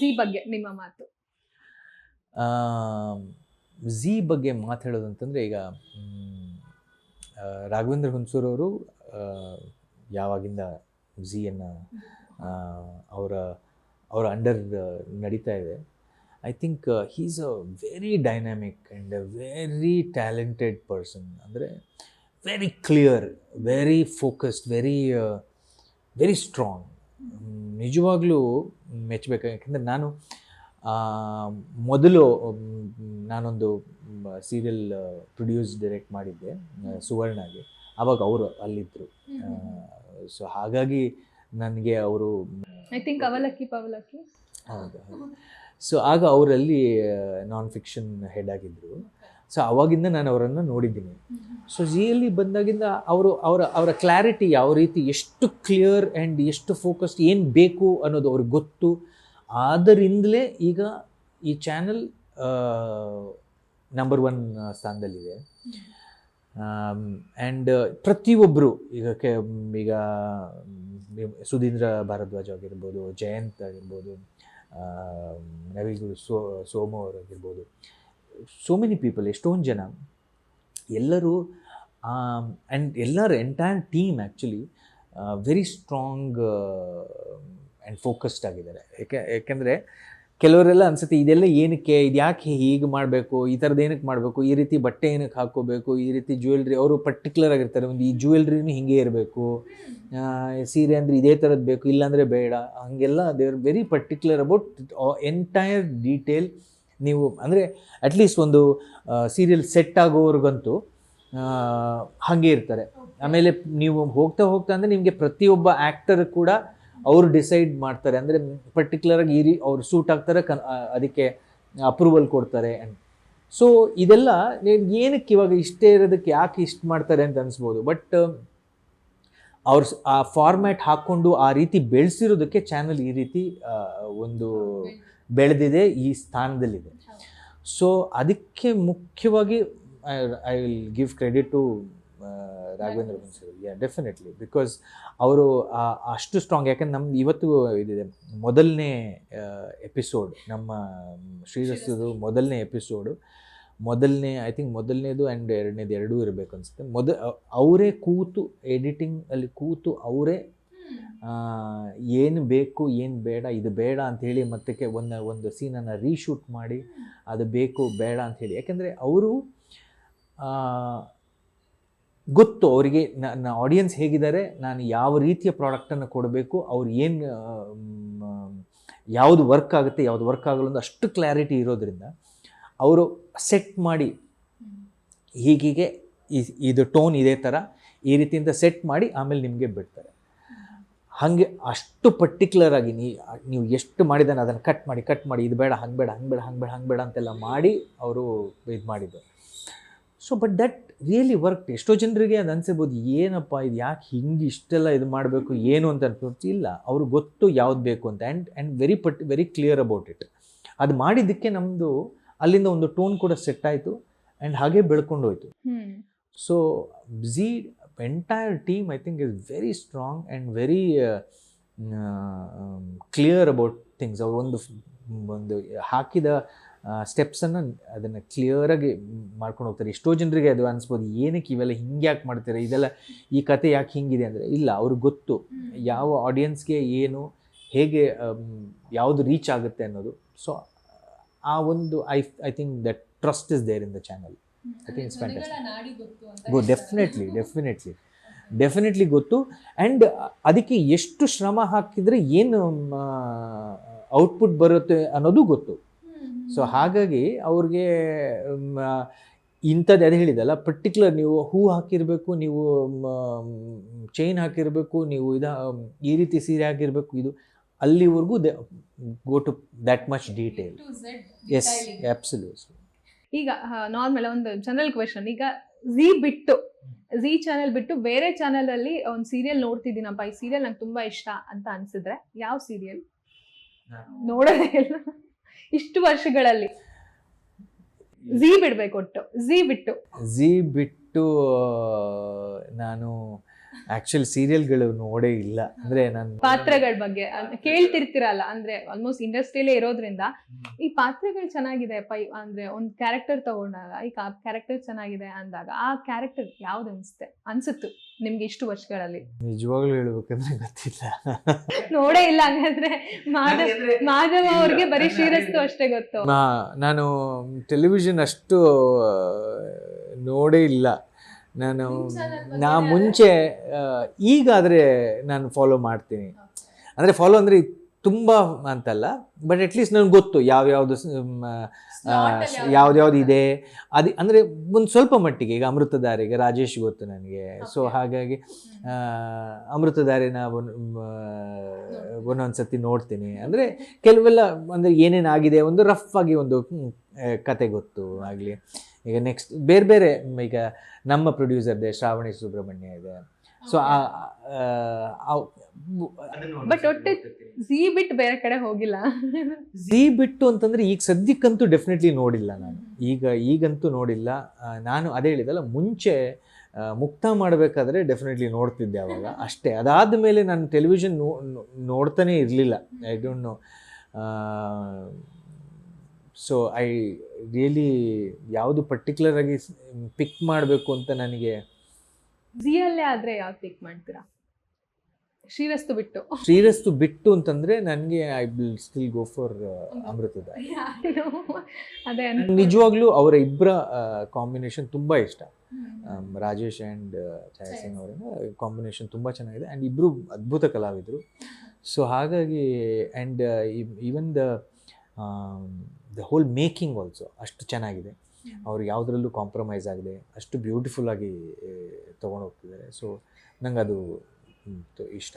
G ಬಗ್ಗೆ, ನಿಮ್ಮ ಮಾತು. ಝೀ ಬಗ್ಗೆ ಮಾತಾಡೋದು ಅಂತಂದರೆ ಈಗ ರಾಘವೇಂದ್ರ ಹುಣಸೂರವರು ಯಾವಾಗಿಂದ ಝೀಯನ್ನು ಅವರ ಅವರ ಅಂಡರ್ ನಡೀತಾ ಇದೆ. I think he's a very dynamic and a very talented person ಅಂದರೆ very clear very focused very very strong ನಿಜವಾಗ್ಲೂ ಮೆಚ್ಚಬೇಕು? ಯಾಕೆಂದರೆ ನಾನು ಮೊದಲು ನಾನೊಂದು ಸೀರಿಯಲ್ ಪ್ರೊಡ್ಯೂಸ್ ಡೈರೆಕ್ಟ್ ಮಾಡಿದ್ದೆ ಸುವರ್ಣಗೆ. ಆವಾಗ ಅವರು ಅಲ್ಲಿದ್ದರು ಸೊ ಹಾಗಾಗಿ ನನಗೆ ಅವರು ಐ ಥಿಂಕ್ ಅವಲಕ್ಕಿ ಪವಲಕ್ಕಿ. ಹೌದು ಸೊ ಆಗ ಅವರಲ್ಲಿ ನಾನ್ ಫಿಕ್ಷನ್ ಹೆಡ್ ಆಗಿದ್ದರು ಸೊ ಅವಾಗಿಂದ ನಾನು ಅವರನ್ನು ನೋಡಿದ್ದೀನಿ. ಸೊ ಜಿಯಲ್ಲಿ ಬಂದಾಗಿಂದ ಅವರು ಅವರ ಅವರ ಕ್ಲಾರಿಟಿ ಯಾವ ರೀತಿ ಎಷ್ಟು ಕ್ಲಿಯರ್ ಆ್ಯಂಡ್ ಎಷ್ಟು ಫೋಕಸ್ಡ್ ಏನು ಬೇಕು ಅನ್ನೋದು ಅವ್ರಿಗೆ ಗೊತ್ತು. ಆದ್ದರಿಂದಲೇ ಈಗ ಈ ಚಾನಲ್ ನಂಬರ್ ಒನ್ ಸ್ಥಾನದಲ್ಲಿದೆ. ಆ್ಯಂಡ್ ಪ್ರತಿಯೊಬ್ಬರು ಈಗ ಕೆ ಈಗ ಸುಧೀಂದ್ರ ಭಾರದ್ವಾಜ್ ಆಗಿರ್ಬೋದು ಜಯಂತ್ ಆಗಿರ್ಬೋದು ನವಿಗುರು ಸೋ ಸೋಮು ಅವರಾಗಿರ್ಬೋದು ಸೋ ಮೆನಿ ಪೀಪಲ್ ಎಷ್ಟೊಂದು ಜನ. ಎಲ್ಲರೂ ಆ್ಯಂಡ್ ಎಲ್ಲರ entire team actually very strong and focused ಆಗಿದ್ದಾರೆ. ಯಾಕೆ ಯಾಕೆಂದರೆ ಕೆಲವರೆಲ್ಲ ಅನ್ಸುತ್ತೆ, ಇದೆಲ್ಲ ಏನಕ್ಕೆ ಇದು ಯಾಕೆ ಹೀಗೆ ಮಾಡಬೇಕು, ಈ ಥರದ್ದು ಏನಕ್ಕೆ ಮಾಡಬೇಕು, ಈ ರೀತಿ ಬಟ್ಟೆ ಏನಕ್ಕೆ ಹಾಕ್ಕೋಬೇಕು, ಈ ರೀತಿ ಜ್ಯುವೆಲ್ರಿ ಅವರು ಪರ್ಟಿಕ್ಯುಲರ್ ಆಗಿರ್ತಾರೆ, ಒಂದು ಈ ಜ್ಯುವೆಲ್ರಿನೂ ಹಿಂಗೆ ಇರಬೇಕು. ಸೀರೆ ಅಂದರೆ ಇದೇ ಥರದ್ದು ಬೇಕು, ಇಲ್ಲಾಂದರೆ ಬೇಡ. ಹಾಗೆಲ್ಲ they are very particular about entire detail ನೀವು ಅಂದರೆ ಅಟ್ಲೀಸ್ಟ್ ಒಂದು ಸೀರಿಯಲ್ ಸೆಟ್ ಆಗೋವ್ರಿಗಂತೂ ಹಾಗೆ ಇರ್ತಾರೆ. ಆಮೇಲೆ ನೀವು ಹೋಗ್ತಾ ಹೋಗ್ತಾ ಅಂದರೆ ನಿಮಗೆ ಪ್ರತಿಯೊಬ್ಬ ಆ್ಯಕ್ಟರ್ ಕೂಡ ಅವರು ಡಿಸೈಡ್ ಮಾಡ್ತಾರೆ. ಅಂದರೆ ಪರ್ಟಿಕ್ಯುಲರಾಗಿ ಈ ರೀ, ಅವ್ರು ಸೂಟ್ ಆಗ್ತಾರೆ, ಕನ್ ಅದಕ್ಕೆ ಅಪ್ರೂವಲ್ ಕೊಡ್ತಾರೆ ಸೊ ಇದೆಲ್ಲ ಏನಕ್ಕೆ ಇವಾಗ ಇಷ್ಟೇ ಇರೋದಕ್ಕೆ ಯಾಕೆ ಇಷ್ಟು ಮಾಡ್ತಾರೆ ಅಂತ ಅನ್ಸ್ಬೋದು. ಬಟ್ ಅವ್ರು ಆ ಫಾರ್ಮ್ಯಾಟ್ ಹಾಕ್ಕೊಂಡು ಆ ರೀತಿ ಬೆಳೆಸಿರೋದಕ್ಕೆ ಚಾನಲ್ ಈ ರೀತಿ ಒಂದು ಬೆಳೆದಿದೆ ಈ ಸ್ಥಾನದಲ್ಲಿದೆ. ಸೊ ಅದಕ್ಕೆ ಮುಖ್ಯವಾಗಿ I will give credit to Raghavendra sir yeah definitely because ಅವರು ಅಷ್ಟು ಸ್ಟ್ರಾಂಗ್ ಯಾಕಂದ್ರೆ ನಮ್ದು ಇವತ್ತು ಇದಿದೆ ಮೊದಲನೇ ಎಪಿಸೋಡ್ ನಮ್ಮ ಶ್ರೀರಸ್ತದು ಮೊದಲನೇ ಎಪಿಸೋಡು ಮೊದಲನೇ ಐ ಥಿಂಕ್ ಮೊದಲನೇದು ಆ್ಯಂಡ್ ಎರಡನೇದು ಎರಡೂ ಇರಬೇಕು ಅನಿಸುತ್ತೆ. ಮೊದ ಅವರೇ ಕೂತು ಎಡಿಟಿಂಗಲ್ಲಿ ಕೂತು ಅವರೇ ಏನು ಬೇಕು, ಏನು ಬೇಡ, ಇದು ಬೇಡ ಅಂಥೇಳಿ ಮತ್ತಕ್ಕೆ ಒಂದು ಒಂದು ಸೀನನ್ನು ರೀಶೂಟ್ ಮಾಡಿ ಅದು ಬೇಕು, ಬೇಡ ಅಂಥೇಳಿ ಯಾಕೆಂದರೆ ಅವರು ಗೊತ್ತು ಅವರಿಗೆ ನನ್ನ ಆಡಿಯನ್ಸ್ ಹೇಗಿದ್ದಾರೆ, ನಾನು ಯಾವ ರೀತಿಯ ಪ್ರಾಡಕ್ಟನ್ನು ಕೊಡಬೇಕು, ಅವ್ರು ಏನು ಯಾವುದು ವರ್ಕ್ ಆಗುತ್ತೆ, ಯಾವುದು ವರ್ಕ್ ಆಗಲ್ಲ ಅಂತ ಅಷ್ಟು ಕ್ಲಾರಿಟಿ ಇರೋದ್ರಿಂದ ಅವರು ಸೆಟ್ ಮಾಡಿ ಹೀಗೀಗೆ ಇದು ಟೋನ್ ಇದೇ ಥರ ಈ ರೀತಿಯಿಂದ ಸೆಟ್ ಮಾಡಿ ಆಮೇಲೆ ನಿಮಗೆ ಬಿಡ್ತಾರೆ. ಹಾಗೆ ಅಷ್ಟು ಪರ್ಟಿಕ್ಯುಲರ್ ಆಗಿ ನೀ ನೀವು ಎಷ್ಟು ಮಾಡಿದಾನೆ ಅದನ್ನು ಕಟ್ ಮಾಡಿ ಕಟ್ ಮಾಡಿ ಇದು ಬೇಡ ಹಂಗೆ ಬೇಡ ಹಂಗೆ ಬೇಡ ಹಂಗೆ ಬೇಡ ಹಂಗೆ ಬೇಡ ಅಂತೆಲ್ಲ ಮಾಡಿ ಅವರು ಇದು ಮಾಡಿದ್ದು. So but that really work ಎಷ್ಟೋ ಜನರಿಗೆ ಅದು ಅನಿಸಬಹುದು ಏನಪ್ಪ ಇದು ಯಾಕೆ ಹಿಂಗೆ ಇಷ್ಟೆಲ್ಲ ಇದು ಮಾಡಬೇಕು ಏನು ಅಂತ ಅನ್ಕೊಂಡು ಇಲ್ಲ ಅವ್ರಿಗೆ ಗೊತ್ತು ಯಾವ್ದು ಬೇಕು ಅಂತ and and very but very clear about it ಅದು ಮಾಡಿದ್ದಕ್ಕೆ ನಮ್ಮದು ಅಲ್ಲಿಂದ ಒಂದು ಟೋನ್ ಕೂಡ ಸೆಟ್ ಆಯಿತು ಆ್ಯಂಡ್ ಹಾಗೆ ಬೆಳ್ಕೊಂಡು ಹೋಯ್ತು so Zee entire team I think is very strong and very clear about things ಅವ್ರು ಒಂದು ಒಂದು ಹಾಕಿದ ಸ್ಟೆಪ್ಸನ್ನು ಅದನ್ನು ಕ್ಲಿಯರಾಗಿ ಮಾಡ್ಕೊಂಡು ಹೋಗ್ತಾರೆ. ಎಷ್ಟೋ ಜನರಿಗೆ ಅದು ಅನಿಸ್ಬೋದು ಏನಕ್ಕೆ ಇವೆಲ್ಲ ಹಿಂಗೆ ಯಾಕೆ ಮಾಡ್ತಾರೆ? ಇದೆಲ್ಲ ಈ ಕತೆ ಯಾಕೆ ಹಿಂಗಿದೆ? ಅಂದರೆ ಇಲ್ಲ ಅವ್ರಿಗೆ ಗೊತ್ತು ಯಾವ ಆಡಿಯನ್ಸ್ಗೆ ಏನು ಹೇಗೆ ಯಾವುದು ರೀಚ್ ಆಗುತ್ತೆ ಅನ್ನೋದು. ಸೊ ಆ ಒಂದು I I think that trust is there in the channel I think it's. Go definitely definitely definitely ಗೊತ್ತು. ಆ್ಯಂಡ್ ಅದಕ್ಕೆ ಎಷ್ಟು ಶ್ರಮ ಹಾಕಿದರೆ ಏನು ಔಟ್ಪುಟ್ ಬರುತ್ತೆ ಅನ್ನೋದು ಗೊತ್ತು. ಸೊ ಹಾಗಾಗಿ ಅವ್ರಿಗೆ ಇಂಥದ್ದು ಅದು ಹೇಳಿದಲ್ಲ ಪರ್ಟಿಕ್ಯುಲರ್ ನೀವು ಹೂ ಹಾಕಿರಬೇಕು ನೀವು ಚೈನ್ ಹಾಕಿರಬೇಕು ನೀವು ಇದು ಈ ರೀತಿ ಸೀರೆ ಹಾಕಿರಬೇಕು ಇದು ಅಲ್ಲಿವರೆಗೂ go to that much detail yes absolutely ಈಗ ನಾರ್ಮಲ್ ಒಂದು ಜನರಲ್ ಕ್ವೆಶನ್ ಈಗ ಝೀ ಬಿಟ್ಟು ಝೀ ಚಾನೆಲ್ ಬಿಟ್ಟು ಬೇರೆ ಚಾನೆಲ್ ಅಲ್ಲಿ ಒಂದು ಸೀರಿಯಲ್ ನೋಡ್ತಿದ್ದೀನಪ್ಪ ಈ ಸೀರಿಯಲ್ ನಂಗೆ ತುಂಬಾ ಇಷ್ಟ ಅಂತ ಅನ್ಸಿದ್ರೆ ಯಾವ ಸೀರಿಯಲ್ ನೋಡೋದೇ ಇಲ್ಲ. ಇಷ್ಟು ವರ್ಷಗಳಲ್ಲಿ. ಝೀ ಬಿಡ್ಬೇಕು ಒಟ್ಟು. ಝೀ ಬಿಟ್ಟು. ಝೀ ಬಿಟ್ಟು ನಾನು ಆ್ಯಕ್ಚುಲಿ ಸೀರಿಯಲ್ಗಳು ನೋಡೇ ಇಲ್ಲ. ಅಂದ್ರೆ ನಾನು ಪಾತ್ರಗಳ ಬಗ್ಗೆ ಕೇಳ್ತಿರ್ತಿರಲ್ಲ ಅಂದ್ರೆ ಆಲ್ಮೋಸ್ಟ್ ಇಂಡಸ್ಟ್ರಿಯಲ್ಲೇ ಇರೋದ್ರಿಂದ ಈ ಪಾತ್ರಗಳು ಚೆನ್ನಾಗಿದೆ ಪೈ ಅಂದ್ರೆ ಒಂದು ಕ್ಯಾರೆಕ್ಟರ್ ತಗೊಂಡಾಗ ಈ ಕ್ಯಾರೆಕ್ಟರ್ ಚೆನ್ನಾಗಿದೆ ಅಂದಾಗ ಆ ಕ್ಯಾರೆಕ್ಟರ್ ಯಾವ್ದು ಅನ್ಸುತ್ತೆ? ಅನ್ಸುತ್ತು ನಿಮ್ಗೆ ಇಷ್ಟು ವರ್ಷಗಳಲ್ಲಿ? ನಿಜವಾಗ್ಲೂ ಹೇಳ್ಬೇಕಂದ್ರೆ ಗೊತ್ತಿಲ್ಲ. ನೋಡೇ ಇಲ್ಲ ಹಂಗಂದ್ರೆ ಮಾಧವ್ ಮಾಧವ ಅವ್ರಿಗೆ ಬರೀ ಶ್ರೀರಸ್ತು ಅಷ್ಟೇ ಗೊತ್ತು. ನಾನು ಟೆಲಿವಿಷನ್ ಅಷ್ಟು ನೋಡೇ ಇಲ್ಲ. ನಾನು ನಾ ಮುಂಚೆ ಈಗಾದರೆ ನಾನು ಫಾಲೋ ಮಾಡ್ತೀನಿ. ಅಂದರೆ ಫಾಲೋ ಅಂದರೆ ತುಂಬ ಅಂತಲ್ಲ ಬಟ್ ಅಟ್ಲೀಸ್ಟ್ ನನಗೆ ಗೊತ್ತು ಯಾವ್ಯಾವುದು ಯಾವ್ದ್ಯಾವ್ದು ಇದೆ. ಅದು ಅಂದರೆ ಒಂದು ಸ್ವಲ್ಪ ಮಟ್ಟಿಗೆ ಈಗ ಅಮೃತಧಾರಿಗೆ ರಾಜೇಶ್ ಗೊತ್ತು ನನಗೆ. ಸೊ ಹಾಗಾಗಿ ಅಮೃತಧಾರಿನ ಒಂದ್- ಒಂದೊಂದು ಸತಿ ನೋಡ್ತೀನಿ. ಅಂದರೆ ಕೆಲವೆಲ್ಲ ಅಂದರೆ ಏನೇನಾಗಿದೆ ಒಂದು ರಫ್ ಆಗಿ ಒಂದು ಕತೆ ಗೊತ್ತು ಆಗಲಿ. ಈಗ ನೆಕ್ಸ್ಟ್ ಬೇರೆ ಬೇರೆ ಈಗ ನಮ್ಮ ಪ್ರೊಡ್ಯೂಸರ್ದೆ ಶ್ರಾವಣಿ ಸುಬ್ರಹ್ಮಣ್ಯ ಇದೆ. ಸೊ ಬಟ್ ಒಟ್ಟು ಝೀ ಬಿಟ್ಟು ಬೇರೆ ಕಡೆ ಹೋಗಿಲ್ಲ. ಝೀ ಬಿಟ್ಟು ಅಂತಂದ್ರೆ ಈಗ ಸದ್ಯಕ್ಕಂತೂ ಡೆಫಿನೆಟ್ಲಿ ನೋಡಿಲ್ಲ ನಾನು. ಈಗ ಈಗಂತೂ ನೋಡಿಲ್ಲ. ನಾನು ಅದೇ ಹೇಳಿದಲ್ಲ ಮುಂಚೆ ಮುಕ್ತ ಮಾಡಬೇಕಾದ್ರೆ ಡೆಫಿನೆಟ್ಲಿ ನೋಡ್ತಿದ್ದೆ ಅವಾಗ. ಅಷ್ಟೇ. ಅದಾದ ಮೇಲೆ ನಾನು ಟೆಲಿವಿಷನ್ ನೋಡ್ತಾನೆ ಇರಲಿಲ್ಲ. I don't know so I really ಯಾವುದು ಪರ್ಟಿಕ್ಯುಲರ್ ಆಗಿ ಪಿಕ್ ಮಾಡಬೇಕು ಅಂತ ನನಗೆ ಜಿಯಲ್ಲೇ ಆದರೆ ಯಾವ್ದು ಪಿಕ್ ಮಾಡ್ತೀರಾ? ಶ್ರೀರಸ್ತು ಬಿಟ್ಟು. ಶ್ರೀರಸ್ತು ಬಿಟ್ಟು ಅಂತಂದ್ರೆ ನನಗೆ I will still go for ಅಮೃತದ ಅದೇ ನಿಜವಾಗ್ಲೂ ಅವರ ಇಬ್ಬರ ಕಾಂಬಿನೇಷನ್ ತುಂಬ ಇಷ್ಟ. ರಾಜೇಶ್ ಆ್ಯಂಡ್ ಛಾಯಾ ಸಿಂಗ್ ಅವರ ಕಾಂಬಿನೇಷನ್ ತುಂಬ ಚೆನ್ನಾಗಿದೆ. ಆ್ಯಂಡ್ ಇಬ್ಬರು ಅದ್ಭುತ ಕಲಾವಿದರು. ಸೊ ಹಾಗಾಗಿ and even the the whole making also ಅಷ್ಟು ಚೆನ್ನಾಗಿದೆ. ಅವ್ರು ಯಾವುದರಲ್ಲೂ ಕಾಂಪ್ರಮೈಸ್ ಆಗದೆ ಅಷ್ಟು ಬ್ಯೂಟಿಫುಲ್ಲಾಗಿ ತೊಗೊಂಡು ಹೋಗ್ತಿದ್ದಾರೆ. ಸೊ ನಂಗೆ ಅದು ಇಷ್ಟ.